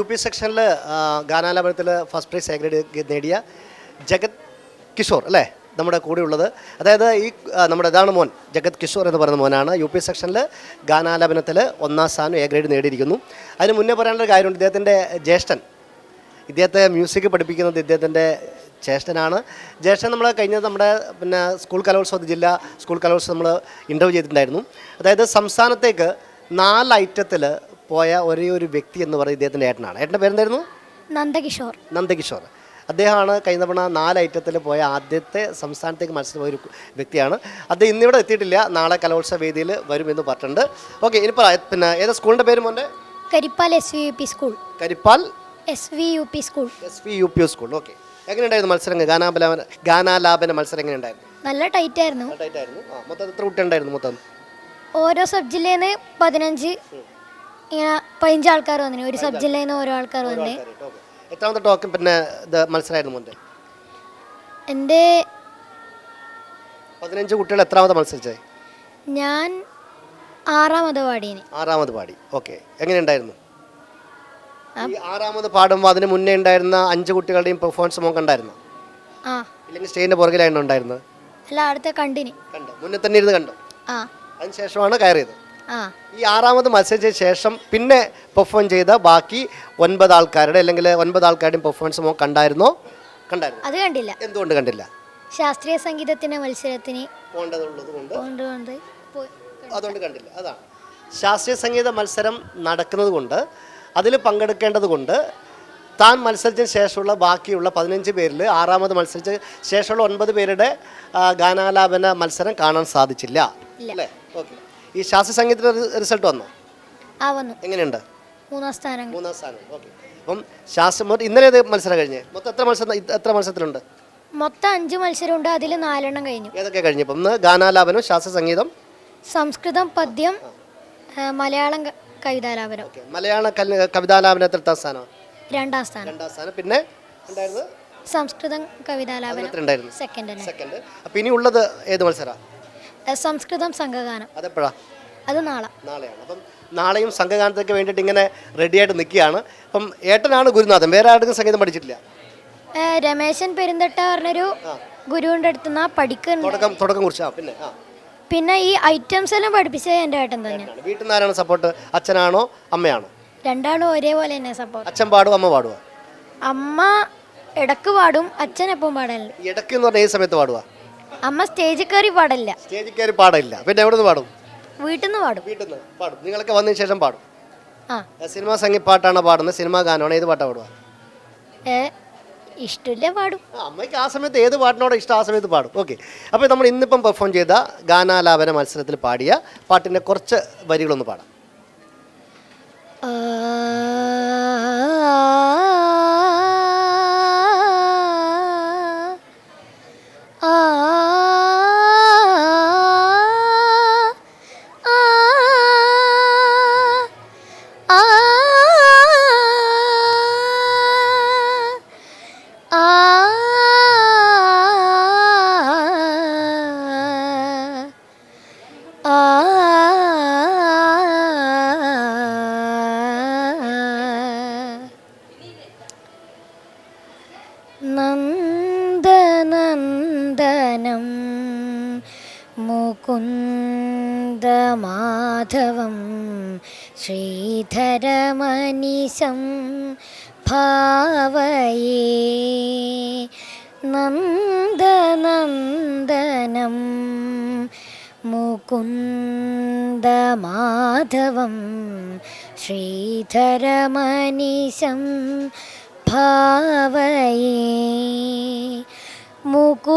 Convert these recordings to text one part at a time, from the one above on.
U P സെക്ഷനിൽ ഗാനാലാപനത്തിൽ first prize A നേടിയ ജഗത് കിഷോർ അല്ലേ? നമ്മുടെ കൂടെ ഉള്ളത് അതായത് ഈ നമ്മുടെ ഇതാണ് മോൻ ജഗത് കിഷോർ എന്ന് പറയുന്ന മോനാണ്. യു പി സെക്ഷനിൽ ഗാനാലാപനത്തിൽ ഒന്നാം സ്ഥാനം എ ഗ്രേഡ് നേടിയിരിക്കുന്നു. അതിന് മുന്നേ പറയാനുള്ള കാര്യമുണ്ട്. ഇദ്ദേഹത്തിന്റെ ജ്യേഷ്ഠൻ. ഇദ്ദേഹത്തെ മ്യൂസിക് പഠിപ്പിക്കുന്നത് ഇദ്ദേഹത്തിന്റെ ജ്യേഷ്ഠനാണ്. ജ്യേഷ്ഠൻ നമ്മൾ കഴിഞ്ഞ നമ്മുടെ പിന്നെ സ്കൂൾ കലോത്സവം ജില്ലാ സ്കൂൾ കലോത്സവം നമ്മൾ ഇന്റർവ്യൂ ചെയ്തിട്ടുണ്ടായിരുന്നു. അതായത് സംസ്ഥാനത്തേക്ക് നാല് ഐറ്റത്തിൽ പോയ ഒരേ ഒരു വ്യക്തി എന്ന് പറയുന്നത് ഇദ്ദേഹത്തിന്റെ ഏട്ടനാണ്. ഏട്ടന്റെ പേരെന്തായിരുന്നു? നന്ദകിഷോർ. നന്ദകിഷോർ. അദ്ദേഹമാണ് കഴിഞ്ഞ തവണ നാല് ഐറ്റത്തിൽ പോയ ആദ്യത്തെ സംസ്ഥാനത്തേക്ക് മത്സരം പോയ ഒരു വ്യക്തിയാണ്. അദ്ദേഹം ഇന്നിവിടെ എത്തിയിട്ടില്ല. നാളെ കലോത്സവ വേദിയിൽ വരുമെന്ന് പറഞ്ഞിട്ടുണ്ട്. ഓക്കെ ഇനിയിപ്പോൾ പിന്നെ ഏതാ സ്കൂളിന്റെ പേര് മോന്റെ? Karippal S V U P school. Karippal S V U P school. S V U P school. Okay. എങ്ങനെയുണ്ടായിരുന്നു മത്സരം ഗാനാപലാപന ഗാനാലാപന മത്സരം എങ്ങനെയുണ്ടായിരുന്നു? നല്ല ടൈറ്റ് ആയിരുന്നു നല്ലതായിട്ടായിരുന്നു ആ മൊത്തം എത്ര കുട്ടി ഉണ്ടായിരുന്നു മൊത്തം? ഓരോ സബ്ജില്ലേന്ന് പതിനഞ്ച്. ഇങ്ങനെ പതിനഞ്ച് ആൾക്കാർ വന്നിന് ഒരു സബ് ജില്ലയിൽ നിന്ന് ഓരോ ആൾക്കാർ വന്ന്. ഓക്കെ. എത്രാമത്തെ ടോക്കൺ പിന്നെ ഇത് മത്സരമായിരുന്നു മോന്റെ എന്റെ പതിനഞ്ച് കുട്ടികൾ എത്രാമത്തെ മത്സരിച്ചത് ഞാൻ ആറാമത് വാടീന് ആറാമത് പാടി. ഓക്കെ. എങ്ങനെയുണ്ടായിരുന്നു? ഈ ആറാമത് പാടുമ്പോൾ അതിന് മുന്നേ ഉണ്ടായിരുന്ന അഞ്ച് കുട്ടികളുടെയും പെർഫോമൻസ് മോൻ ഉണ്ടായിരുന്നു? ആ. ഇല്ലെങ്കിൽ സ്റ്റേജിന്റെ പുറകിലായിരുന്നു ഉണ്ടായിരുന്നത്? അല്ല അടുത്ത കണ്ടിന്. കണ്ടു? മുന്നേ തന്നെ ഇരുന്ന് കണ്ടു? ആ. അതിന് ശേഷമാണ് കയറിയത്. ഈ ആറാമത് മത്സരിച്ച ശേഷം പിന്നെ പെർഫോം ചെയ്ത ബാക്കി ഒൻപത് ആൾക്കാരുടെ അല്ലെങ്കിൽ ഒൻപത് ആൾക്കാരുടെയും പെർഫോമൻസ് മോൻ കണ്ടായിരുന്നോ? കണ്ടായിരുന്നു? അത് കണ്ടില്ല. എന്തുകൊണ്ട് കണ്ടില്ല? ശാസ്ത്രീയ സംഗീതത്തിന്റെ മത്സരത്തിന് പോകേണ്ടതുള്ളത് കൊണ്ട്. കൊണ്ടുകൊണ്ട് പോയി അതുകൊണ്ട് കണ്ടില്ല. അതാണ്. ശാസ്ത്രീയ സംഗീത മത്സരം നടക്കുന്നത് കൊണ്ട് അതിൽ പങ്കെടുക്കേണ്ടത് കൊണ്ട് താൻ മത്സരിച്ചതിന് ശേഷമുള്ള ബാക്കിയുള്ള പതിനഞ്ച് പേരിൽ ആറാമത് മത്സരിച്ച ശേഷമുള്ള ഒൻപത് പേരുടെ ഗാനാലാപന മത്സരം കാണാൻ സാധിച്ചില്ല. അല്ലേ? ഓക്കെ. ഈ ശാസ്ത്രീയ സംഗീതത്തിന്റെ റിസൾട്ട് വന്നോ? ആ വന്നു. എങ്ങനെയുണ്ട്? മൂന്നാം സ്ഥാനം മൂന്നാം സ്ഥാനം. ഓക്കെ. അപ്പം ശാസ്ത്രം ഇന്നലെ ഏത് മത്സരം കഴിഞ്ഞേ? മൊത്തം എത്ര മത്സരം എത്ര മത്സരത്തിലുണ്ട്? മൊത്തം അഞ്ച് മത്സരമുണ്ട്. അതിൽ നാലെണ്ണം കഴിഞ്ഞു. ഏതൊക്കെ കഴിഞ്ഞു? ഒന്ന് ഗാനാലാപനം ശാസ്ത്രീയ സംഗീതം. സംസ്കൃതം പദ്യം മലയാളം കവിതാലാപനം. ഓക്കെ. മലയാള കവിതാലാപനം കവിതാലാപനത്തിൽ എത്ര സ്ഥാനം? രണ്ടാം സ്ഥാനം. രണ്ടാം സ്ഥാനം. പിന്നെ സംസ്കൃതം കവിതാലാപനം സെക്കൻഡ് സെക്കൻഡ് അപ്പം ഇനി ഉള്ളത് ഏത് മത്സരമാണ് സംസ്കൃതം സംഘഗാനം. അതെപ്പോഴാ? അത് നാളെ. നാളെയാണ്. അപ്പം നാളെയും സംഘഗാനത്തേക്ക് വേണ്ടിയിട്ട് ഇങ്ങനെ റെഡിയായിട്ട് നിൽക്കുകയാണ്. അപ്പം ഏട്ടനാണ് ഗുരുനാഥൻ. വേറെ ആർക്കും സംഗീതം പഠിച്ചിട്ടില്ല? രമേശൻ പെരുന്തട്ട പറഞ്ഞൊരു ഗുരുവിന്റെ അടുത്ത് നിന്ന് പഠിക്കുന്നുണ്ട്. തുടക്കം തുടക്കം കുറിച്ച്. പിന്നെ ആ. പിന്നെ ഈ ഐറ്റംസ് എല്ലാം പഠിപ്പിച്ചത് എന്റെ ഏട്ടൻ തന്നെ ഏട്ടനാണ്. വീട്ടിൽ നിന്ന് ആരാണ് സപ്പോർട്ട് അച്ഛനാണോ അമ്മയാണോ? രണ്ടാളും ഒരേപോലെ തന്നെ സപ്പോർട്ട് അച്ഛൻ പാടും അമ്മ പാടുവാ? അമ്മ ഇടയ്ക്ക് പാടും അച്ഛൻ എപ്പം പാടലുണ്ട് ഇടയ്ക്ക് എന്ന് പറഞ്ഞാൽ ഏത് സമയത്ത് പാടുക അമ്മ സ്റ്റേജിൽ കയറി പാടില്ല. സ്റ്റേജിൽ കയറി പാടില്ല. പിന്നെ എവിടെ നിന്ന് പാടും? വീട്ടിൽ നിന്ന് പാടും. വീട്ടിൽ നിന്ന് പാടും. നിങ്ങളൊക്കെ വന്നതിന് ശേഷം പാടും. ആ. സിനിമാ സംഗീത പാട്ടാണോ പാടുന്നത്? സിനിമാ ഗാനമാണ്? ഏത് പാട്ടാണ് പാടുക? ഏ ഇഷ്ടമില്ല പാടും. ആ, അമ്മയ്ക്ക് ആ സമയത്ത് ഏത് പാട്ടിനോട് ഇഷ്ടം ആ സമയത്ത് പാടും. ഓക്കെ. അപ്പോൾ നമ്മൾ ഇന്നിപ്പം പെർഫോം ചെയ്ത ഗാനാലാപന മത്സരത്തിൽ പാടിയ പാട്ടിന്റെ കുറച്ച് വരികളൊന്ന് പാടാം. ആ, നന്ദനന്ദനം. മുകുന്ദമാധവം ശ്രീധരമനിശം ഭാവയേ. നന്ദനന്ദനം. മുകുന്ദമാധവം ശ്രീധരമനിശം ഭാവയേ മുകുലിതവദനം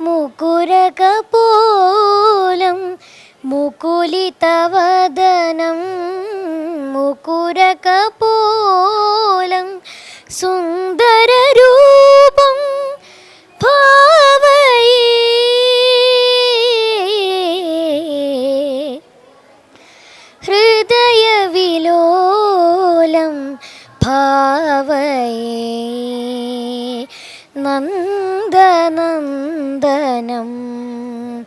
മുകുരകപോലം മുകുലിതവദനം നന്ദനന്ദനം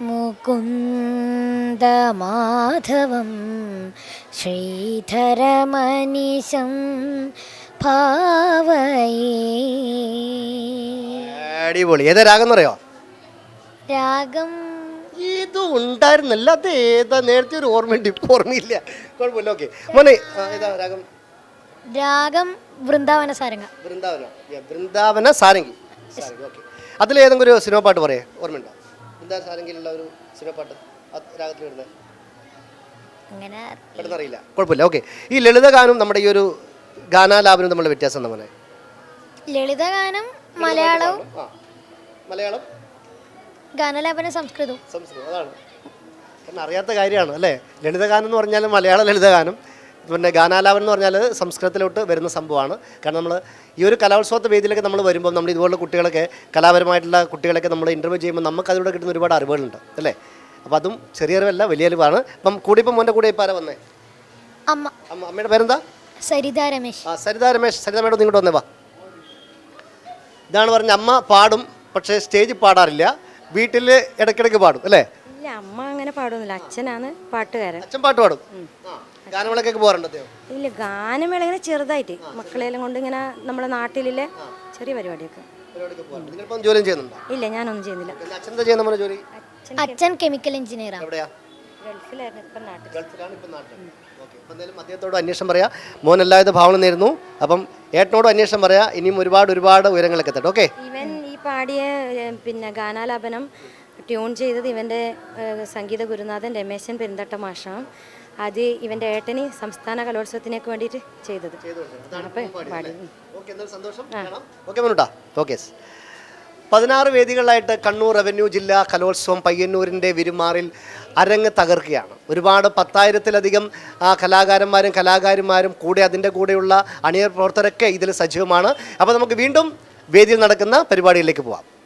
മുകുന്ദമാധവം. ശ്രീധരമനിശം ഭാവയേ. അടിപൊളി. ഏതാ രാഗം എന്നറിയോ? രാഗം. ഇത് ഉണ്ടായിരുന്നല്ല. അത് ഏതാ? നേരത്തെ ഒരു ഓർമ്മയുണ്ട് ഇപ്പൊ ഓർമ്മയില്ല. കുഴപ്പമില്ല. ഓക്കെ. മോനെ ആ, ഏതാ രാഗം? രാഗം വൃന്ദാവന സാരംഗ. വൃന്ദാവന. Yeah, വൃന്ദാവന സാരംഗി. സാരംഗി ഓക്കെ. അതിലേതെങ്കിലും ഒരു സിനിമ പാട്ട് പറയേ ഓർമ്മയുണ്ടോ? എന്താ സാരംഗിലുള്ള ഒരു സിനിമ പാട്ട് രാഗത്തിൽ വരുന്നത് അങ്ങനെ പെട്ടെന്ന് അറിയില്ല കുഴപ്പമില്ല ഓക്കെ. ഈ ലളിത ഗാനം നമ്മുടെ ഈ ഒരു ഗാനാലാപനം തമ്മിലുള്ള വ്യത്യാസം എന്താ മോനെ ലളിതഗാനം മലയാളവും ആ. മലയാളം? ഗാനലാപന സംസ്കൃതവും സംസ്കൃതം അതാണ്. കാരണം അറിയാത്ത കാര്യമാണ് അല്ലേ? ലളിതഗാനം എന്ന് പറഞ്ഞാൽ മലയാള ലളിതഗാനം. പിന്നെ ഗാനാലാപനം എന്ന് പറഞ്ഞാൽ സംസ്കൃതത്തിലോട്ട് വരുന്ന സംഭവമാണ്. കാരണം നമ്മൾ ഈ ഒരു കലോത്സവത്തെ വേദിയിലൊക്കെ നമ്മൾ വരുമ്പോൾ നമ്മൾ ഇതുപോലുള്ള കുട്ടികളൊക്കെ കലാപരമായിട്ടുള്ള കുട്ടികളൊക്കെ നമ്മൾ ഇന്റർവ്യൂ ചെയ്യുമ്പോൾ നമുക്ക് അതിലൂടെ കിട്ടുന്ന ഒരുപാട് അറിവുകളുണ്ട് അല്ലേ? അപ്പോൾ അതും ചെറിയ അറിവല്ല വലിയ അറിവാണ്. അപ്പം കൂടി ഇപ്പം മോന്റെ കൂടെ ഇപ്പം ആരാ വന്നേ? അമ്മ. അമ്മ അമ്മയുടെ പേരെന്താ? സരിത രമേശ്. ആ സരിത രമേശ് സരിത മേഡം ഇങ്ങോട്ട് വന്നേ വാ. ഇതാണ് പറഞ്ഞ അമ്മ പാടും പക്ഷേ സ്റ്റേജിൽ പാടാറില്ല. വീട്ടിൽ ഇടയ്ക്കിടയ്ക്ക് പാടും അല്ലേ? അമ്മ അങ്ങനെ പാടുന്നില്ല അച്ഛനാണ് പാട്ടുകാരൻ. അച്ഛൻ പാട്ട് പാടും? ഗാനമേളക്കൊക്കെ പോകാറുണ്ട് അദ്ദേഹം? ഇല്ല ഗാനമേള ഇങ്ങനെ ചെറുതായിട്ട്. മക്കളെല്ലാം കൊണ്ട് ഇങ്ങനെ നമ്മുടെ നാട്ടിലെ ചെറിയ പരിപാടിയൊക്കെ. പരിപാടിക്ക് പോകാറുണ്ട്. നിങ്ങളിപ്പം ജോലിയും ചെയ്യുന്നുണ്ടോ? ഇല്ല ഞാനൊന്നും ചെയ്യുന്നില്ല. അച്ഛൻ എന്താ ചെയ്യുന്ന മോനെ ജോലി? അച്ഛൻ അച്ഛൻ കെമിക്കൽ എഞ്ചിനീയറാണ് എവിടെയാ? ഗൾഫിലായിരുന്നു ഇപ്പം നാട്ടിൽ. ഗൾഫിലാണ് ഇപ്പം നാട്ടിൽ. ഓക്കെ അപ്പം എന്തായാലും അദ്ദേഹത്തോട് അന്വേഷണം പറയാം. മോൻ എല്ലാവിധ ഭാവന നേരുന്നു. അപ്പം ഏട്ടനോട് അന്വേഷണം പറയാം. ഇനിയും ഒരുപാട് ഒരുപാട് ഉയരങ്ങളൊക്കെ എത്തട്ടെ ഓക്കെ? ഇവൻ ഈ പാടിയ ഏ, പിന്നെ ഗാനാലാപനം ട്യൂൺ ചെയ്തത് ഇവന്റെ സംഗീത ഗുരുനാഥൻ രമേശൻ പെരുന്തട്ട മാഷാണ്. അത് ഇവന്റെ ഏട്ടന് സംസ്ഥാന കലോത്സവത്തിനേക്ക് വേണ്ടിയിട്ട് ചെയ്തത്. അപ്പം പതിനാറ് വേദികളിലായിട്ട് കണ്ണൂർ റവന്യൂ ജില്ലാ കലോത്സവം പയ്യന്നൂരിന്റെ വിരുമാറിൽ അരങ്ങ് തകർക്കുകയാണ്. ഒരുപാട് പത്തായിരത്തിലധികം ആ, കലാകാരന്മാരും കലാകാരിമാരും കൂടെ അതിന്റെ കൂടെയുള്ള അണിയർ പ്രവർത്തകരൊക്കെ ഇതിൽ സജീവമാണ്. അപ്പോൾ നമുക്ക് വീണ്ടും വേദിയിൽ നടക്കുന്ന പരിപാടിയിലേക്ക് പോവാം.